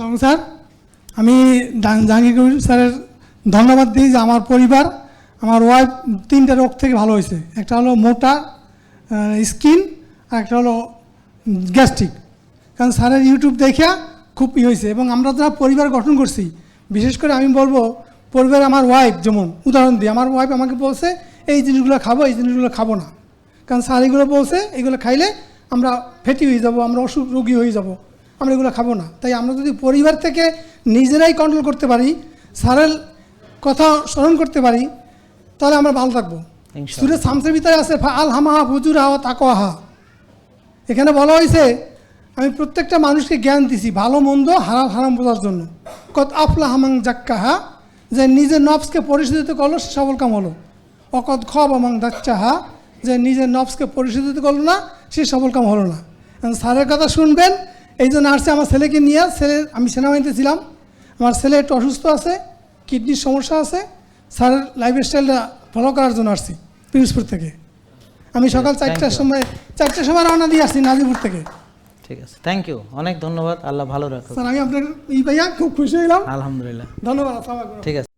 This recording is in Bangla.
আসসালাম স্যার। আমি জাহাং- জাহাঙ্গীর কবির স্যারের ধন্যবাদ দিই যে আমার পরিবার, আমার ওয়াইফ তিনটা রোগ থেকে ভালো হয়েছে। একটা হলো মোটা স্কিন আর একটা হলো গ্যাস্ট্রিক কারণ স্যারের ইউটিউব দেখে খুব ই হয়েছে এবং আমরা যারা পরিবার গঠন করছি, বিশেষ করে আমি বলব পরিবার আমার ওয়াইফ যেমন, উদাহরণ দিই, আমার ওয়াইফ আমাকে বলছে, এই জিনিসগুলো খাব, এই জিনিসগুলো খাব না। কারণ স্যার এগুলো বলছে, এগুলো খাইলে আমরা ফেটি হয়ে যাব, আমরা অসুখ রোগী হয়ে যাব। আমরা এগুলো খাব না। তাই আমরা যদি পরিবার থেকে নিজেরাই কন্ট্রোল করতে পারি স্যারের কথা স্মরণ করতে পারি তাহলে আমরা ভালো থাকব। সুরে শামসের ভিতরে আছে আল হামাহা ফুজুর হাওয়া তাকোয়াহা এখানে বলা হয়েছে আমি প্রত্যেকটা মানুষকে জ্ঞান দিছি ভালো মন্দ হারাম হারাম বোঝার জন্য। কত আফলা হামাং জাক্কাহা যে নিজের নফসকে পরিশোধিত করল সে সফল কাম হলো। অকত খব আমাং দাচ্চাহা যে নিজের নফসকে পরিশোধিত করল না সে সফল কাম হলো না। স্যারের কথা শুনবেন এই জন্য আসছে আমার ছেলেকে নিয়ে ছেলে আমি সেনাবাহিনীতে ছিলাম। আমার ছেলে একটু অসুস্থ আছে কিডনির সমস্যা আছে স্যারের লাইফ স্টাইলটা ফলো করার জন্য আসছি পিরোজপুর থেকে। আমি সকাল চারটার সময় চারটার সময় রওনা দিয়ে আসছি নাজিপুর থেকে। ঠিক আছে থ্যাংক ইউ অনেক ধন্যবাদ আল্লাহ ভালো রাখো স্যার আমি আপনার এই ভাইয়া খুব খুশি হলাম আলহামদুলিল্লাহ। ধন্যবাদ ঠিক আছে।